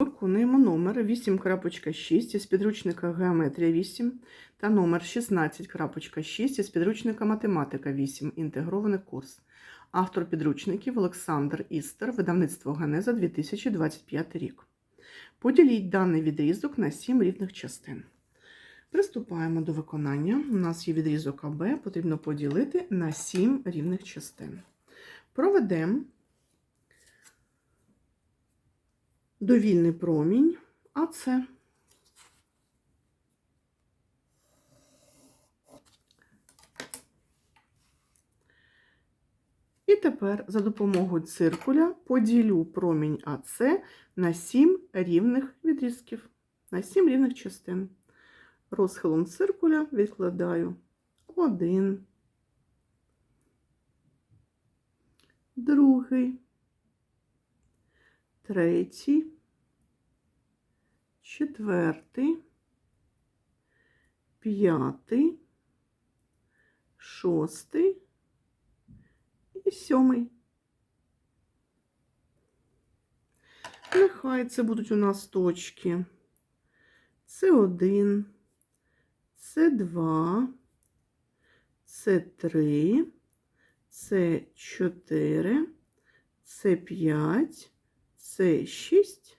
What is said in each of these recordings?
Виконуємо номер 8.6 із підручника Геометрія 8 та номер 16.6 із підручника Математика 8. Інтегрований курс. Автор підручників Олександр Істер, видавництво Генеза 2025 рік. Поділіть даний відрізок на 7 рівних частин. Приступаємо до виконання. У нас є відрізок АБ, потрібно поділити на 7 рівних частин. Проведемо довільний промінь, а І тепер за допомогою циркуля поділю промінь АС на 7 рівних відрізків, на 7 рівних частин. Розхилом циркуля відкладаю один, другий, третій, четвертий, п'ятий, шостий і сьомий. Нехай це будуть у нас точки. Це один, це два, це три, це чотири, це п'ять, це шість,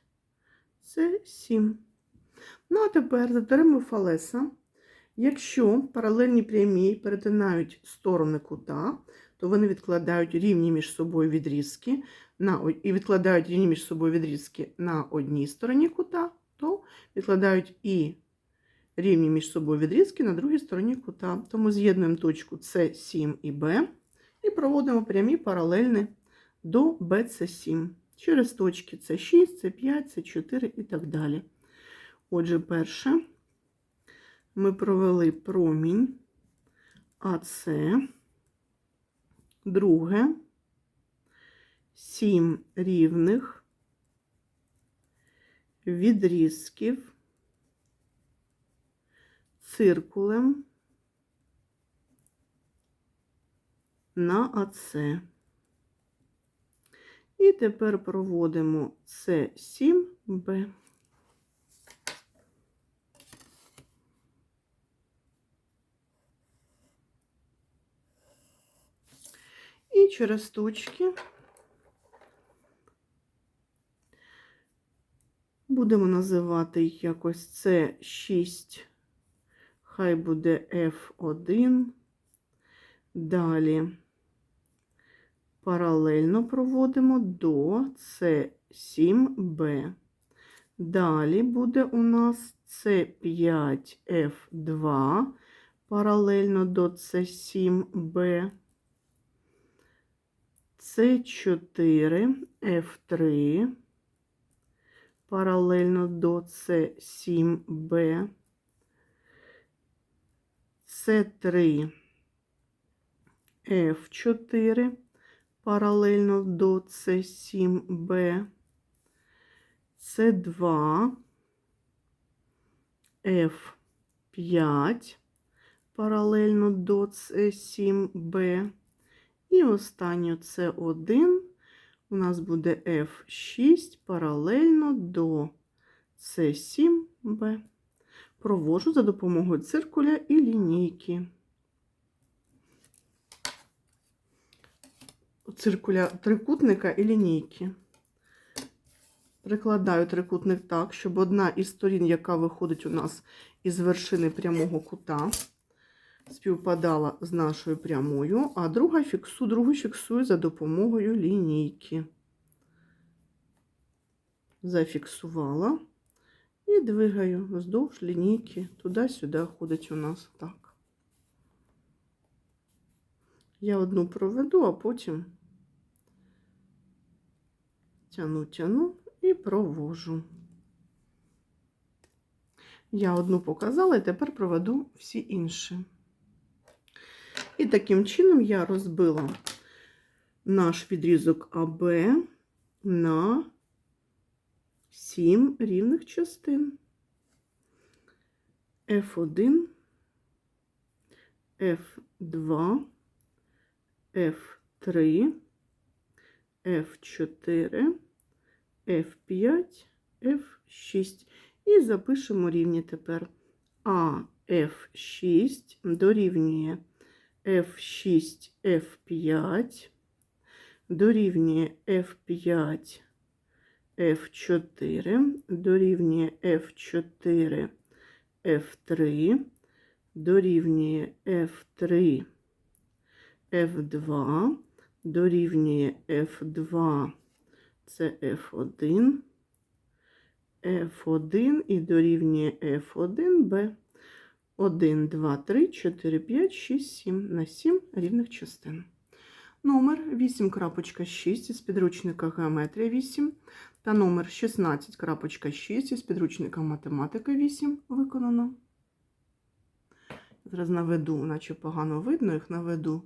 це сім. Ну, а тепер за теоремою Фалеса, якщо паралельні прямі перетинають сторони кута, то вони відкладають рівні між собою відрізки на, і відкладають рівні між собою відрізки на одній стороні кута, то відкладають і рівні між собою відрізки на другій стороні кута. Тому з'єднуємо точку С7 і Б і проводимо прямі паралельні до BC7 через точки С6, С5, С4 і так далі. Отже, перше ми провели промінь АС, друге 7 рівних відрізків циркулем на АЦ. І тепер проводимо С7Б. І через точки будемо називати якось С6, хай буде F1. Далі паралельно проводимо до С7Б. Далі буде у нас С5F2 паралельно до С7Б. С4 F3 паралельно до С7Б. С3 F4 паралельно до С7Б. С2 F5 паралельно до С7Б. І останнє це 1 у нас буде F6 паралельно до С7Б. Провожу за допомогою циркуля і лінійки. Циркуля трикутника і лінійки. Прикладаю трикутник так, щоб одна із сторін, яка виходить у нас із вершини прямого кута, співпадала з нашою прямою, а друга фіксу, другу фіксую за допомогою лінійки. Зафіксувала і двигаю вздовж лінійки. Туди-сюди ходить у нас так. Я одну проведу, а потім тяну, тяну і провожу. Я одну показала і тепер проведу всі інші. І таким чином я розбила наш відрізок АБ на 7 рівних частин. F1, F2, F3, F4, F5, F6. І запишемо рівні тепер. А F6 дорівнює F6 F5 дорівнює F5 F4 дорівнює F4 F3 дорівнює F3 F2 дорівнює F2 це F1 F1 і дорівнює F1B 1, 2, 3, 4, 5, 6, 7 на 7 рівних частин. Номер 8.6 із підручника Геометрія 8 та номер 16.6 із підручника Математика 8 виконано. Зараз наведу, наче погано видно, їх наведу.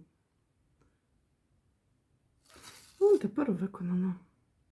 Ну, тепер виконано.